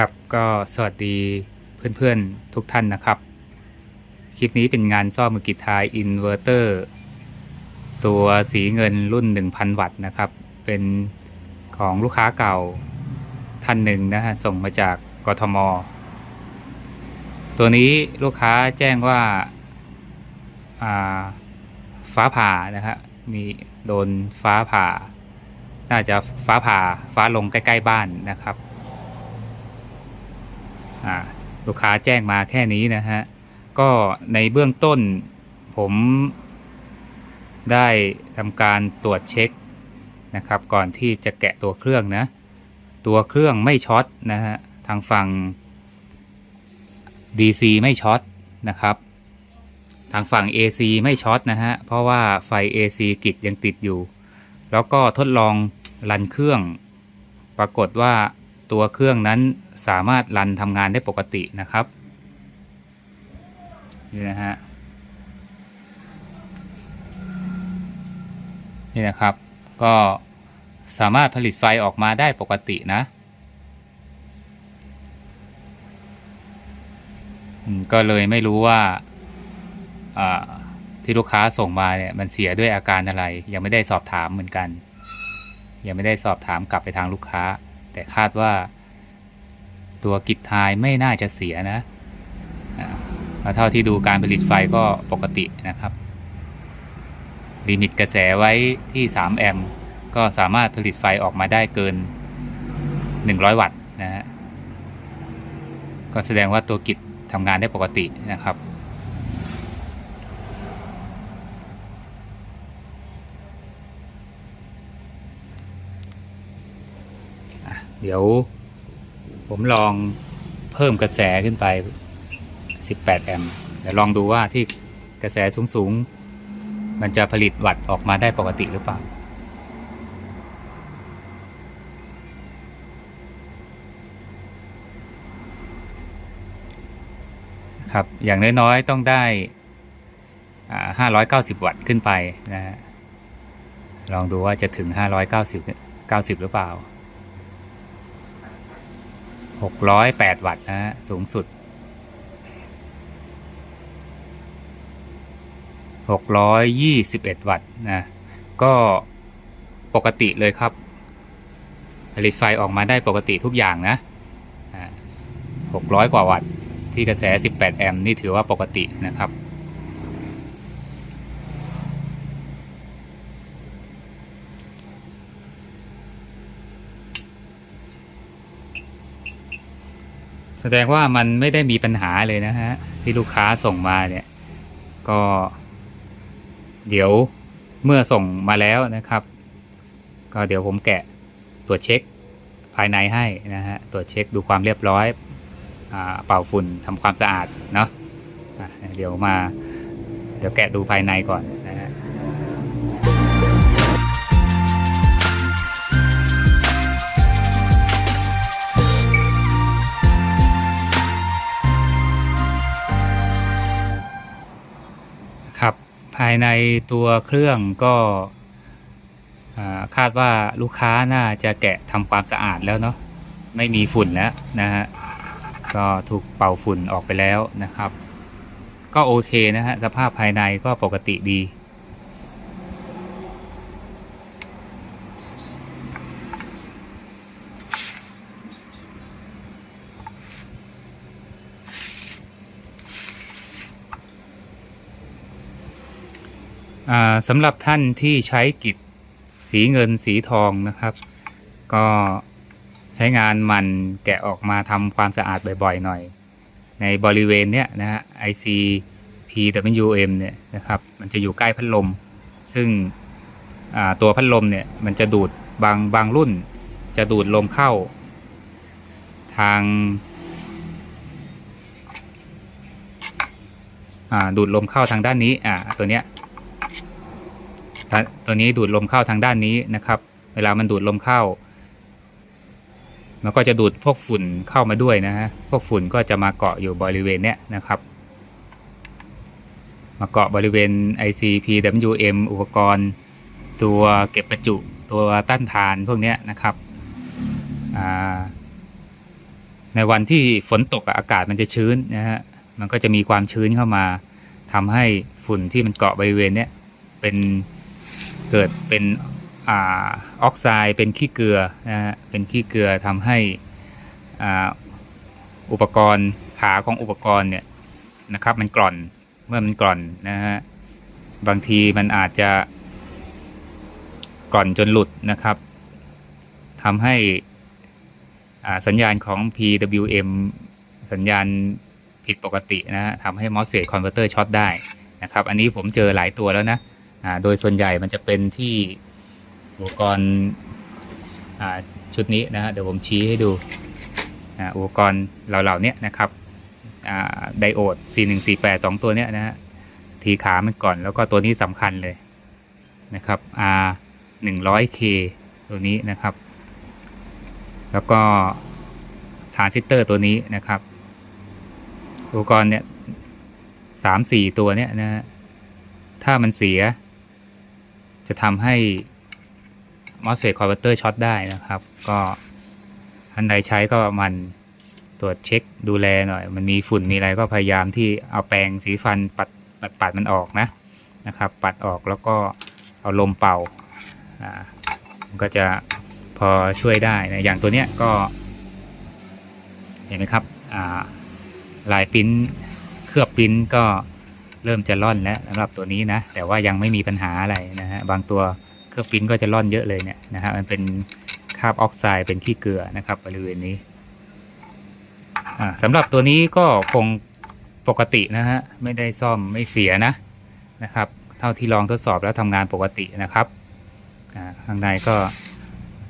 ครับ ก็สวัสดีเพื่อนๆทุกท่านนะครับ คลิปนี้เป็นงานซ่อมมือกีตาร์อินเวอร์เตอร์ ตัวสีเงินรุ่น 1,000 วัตต์นะครับ เป็นของลูกค้าเก่าท่านหนึ่งนะฮะ ส่งมาจากกทม ตัวนี้ลูกค้าแจ้งว่าาฟ้าผ่านะฮะ มีโดนฟ้าผ่า น่าจะฟ้าผ่าฟ้าลงใกล้ ๆ บ้านนะครับ ลูกค้าแจ้งมาแค่นี้นะฮะ ก็ในเบื้องต้นผมได้ทำการตรวจเช็คนะครับ ก่อนที่จะแกะตัวเครื่องนะ ตัวเครื่องไม่ช็อตนะฮะ ทางฝั่ง DC ไม่ช็อตนะครับ ทางฝั่ง AC ไม่ช็อตนะฮะ เพราะว่าไฟ AC กิจยังติดอยู่ แล้วก็ทดลองรันเครื่อง ปรากฏว่า ตัวเครื่องนั้นสามารถรันทำงานได้ปกตินะครับนี่นะฮะนี่นะครับ ก็สามารถผลิตไฟออกมาได้ปกตินะ ก็เลยไม่รู้ว่าที่ลูกค้าส่งมาเนี่ยมันเสียด้วยอาการอะไร ยังไม่ได้สอบถามเหมือนกัน ยังไม่ได้สอบถามกลับไปทางลูกค้า แต่คาดว่าตัวกิจทายไม่น่าจะเสียนะอ่าแล้วเท่าที่ดูการผลิตไฟก็ปกตินะครับลิมิตกระแสไว้ที่ 3 แอมป์ก็สามารถผลิตไฟออกมาได้เกิน 100 วัตต์นะฮะก็แสดงว่าตัวกิจทำงานได้ปกตินะครับ เดี๋ยวผมลองเพิ่มกระแสขึ้นไป 18 แอมป์เดี๋ยวลองดูว่าที่กระแสสูงๆ มันจะผลิตวัตต์ออกมาได้ปกติหรือเปล่า ครับ อย่างน้อยๆ ต้องได้อ่า590 วัตต์ขึ้นไปนะฮะลองดูว่าจะถึง 590 90 หรือเปล่า 608 วัตต์นะฮะสูงสุด 621 วัตต์นะ ก็ปกติเลยครับ ผลิตไฟออกมาได้ปกติทุกอย่างนะ 600 กว่าวัตต์ที่กระแส 18 แอมป์นี่ถือว่าปกตินะครับ แสดงว่ามันไม่ได้มีปัญหาเลยนะฮะ ที่ลูกค้าส่งมาเนี่ย ก็ เดี๋ยวเมื่อส่งมาแล้วนะครับ ก็เดี๋ยวผมแกะตรวจเช็คภายในให้นะฮะตรวจเช็คดูความเรียบร้อยอาเป่าฝุ่นทำความสะอาดเนาะะเดี๋ยวมา เดี๋ยวแกะดูภายในก่อนายในตัวเครื่องก็คาดว่าลูกค้าน่าจะแกะทำความสะอาดแล้วเนาะไม่มีฝุ่นแล้วนะฮะก็ถูกเป่าฝุ่นออกไปแล้วนะครับ ก็โอเคนะฮะสภาพภายในก็ปกติดี สำหรับท่านที่ใช้กิจสีเงินสีทองนะครับ ก็ใช้งานมันแกะออกมาทำความสะอาดบ่อยๆหน่อย ในบริเวณเนี้ยนะฮะ IC PWM เนี่ยนะครับมันจะอยู่ใกล้พัดลม ซึ่งตัวพัดลมเนี่ยมันจะดูดบางบางรุ่น จะดูดลมเข้า ทางดูดลมเข้าทางด้านนี้อ่าตัวเนี้ย ตัวนี้ดูดลมเข้าทางด้านนี้นะครับ เวลามันดูดลมเข้า มันก็จะดูดพวกฝุ่นเข้ามาด้วยนะฮะ พวกฝุ่นก็จะมาเกาะอยู่บริเวณเนี้ยนะครับ มาเกาะบริเวณ IC PWM อุปกรณ์ ตัวเก็บประจุ ตัวต้านทานพวกเนี้ยนะครับ ในวันที่ฝนตกอากาศมันจะชื้นนะฮะ มันก็จะมีความชื้นเข้ามาทำให้ฝุ่นที่มันเกาะบริเวณเนี้ยเป็น เกิดเป็นอออกไซด์เป็นขี้เกลือนะฮะเป็นขี้เกลือทำให้อ,อุปกรณ์ขาของอุปกรณ์เนี่ยนะครับมันกร่อนเมื่อมันกร่อนนะฮะบางทีมันอาจจะกร่อนจนหลุดนะครับทำให้สัญญาณของ PWM สัญญาณผิดปกตินะฮะทำให้ MOSFET converter ช็อตได้นะครับ อันนี้ผมเจอหลายตัวแล้วนะ อ่าโดยส่วนใหญ่มันจะเป็นที่อุปกรณ์อ่าชุดนี้นะฮะเดี๋ยวผมชี้ให้ดูอ่าอุปกรณ์เหล่าๆนี้นะครับอ่าไดโอด 4148 2 ตัวเนี้ยนะฮะทีขามันก่อนแล้วก็ตัวนี้สำคัญเลยนะครับ R 100K ตัวนี้นะครับ แล้วก็ทรานซิสเตอร์ตัวนี้นะครับอุปกรณ์เนี่ยสามสี่ตัวเนี่ยนะฮะถ้ามันเสีย จะทำให้ MOSFET converter ช็อตได้นะครับ ก็ท่านใดใช้ก็มันตรวจเช็คดูแลหน่อย มันมีฝุ่นมีอะไรก็พยายามที่เอาแปรงสีฟันปัดปัดปัดมันออกนะนะครับ ปัดออกแล้วก็เอาลมเป่าอ่ามันก็จะพอช่วยได้นะอย่างตัวเนี้ยก็ เห็นไหมครับอ่าลายปิ้นเคลือบปิ้นก็ เริ่มจะล่อนแล้วสำหรับตัวนี้นะ แต่ว่ายังไม่มีปัญหาอะไรนะฮะบางตัวเคลือบปริ้นก็จะล่อนเยอะเลยเนี่ยนะฮะมันเป็นคาบออกไซด์เป็นขี้เกลือนะครับบริเวณนี้อ่าสำหรับตัวนี้ก็คงปกตินะฮะไม่ได้ซ่อมไม่เสียนะนะครับ เท่าที่ลองทดสอบแล้วทำงานปกตินะครับอ่าข้างในก็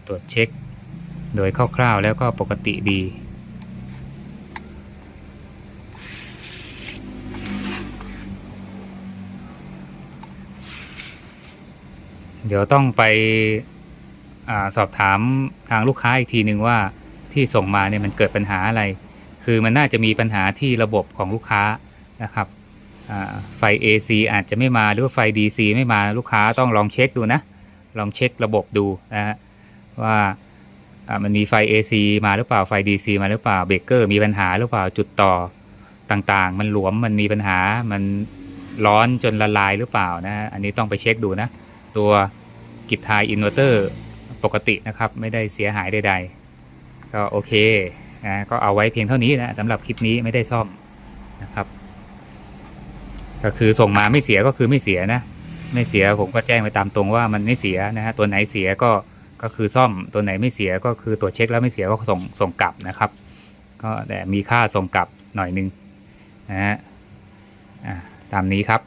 ตรวจเช็ค โดยคร่าวๆแล้วก็ปกติดี เดี๋ยวต้องไปอสอบถามทางลูกค้าอีกทีหนึ่งว่าที่ส่งมาเนี่ยมันเกิดปัญหาอะไร คือมันน่าจะมีปัญหาที่ระบบของลูกค้านะครับไฟ AC อาจจะไม่มาหรือว่าไฟ DC ไม่มาลูกค้าต้องลองเช็คดูนะ ลองเช็คระบบดูนะฮะว่ามันมีไฟ AC มาหรือเปล่าไฟ DC มาหรือเปล่าเบรกเกอร์มีปัญหาหรือเปล่าจุดต่อต่างๆ มันหลวมมันมีปัญหามันร้อนจนละลายหรือเปล่านะ อันนี้ต้องไปเช็คดูนะ ตัวกิจทายอินเวอร์เตอร์ปกตินะครับ ไม่ได้เสียหายใดๆ ก็โอเคนะก็เอาไว้เพียงเท่านี้นะสำหรับคลิปนี้ไม่ได้ซ่อมนะครับ ก็คือส่งมาไม่เสียก็คือไม่เสียนะ ไม่เสียผมก็แจ้งไปตามตรงว่ามันไม่เสียนะฮะตัวไหนเสียก็ก็คือซ่อมตัวไหนไม่เสียก็คือตรวจเช็คแล้วไม่เสียก็ส่งส่งกลับนะครับ ก็แต่มีค่าส่งกลับหน่อยนึงนะฮะตามนี้ครับ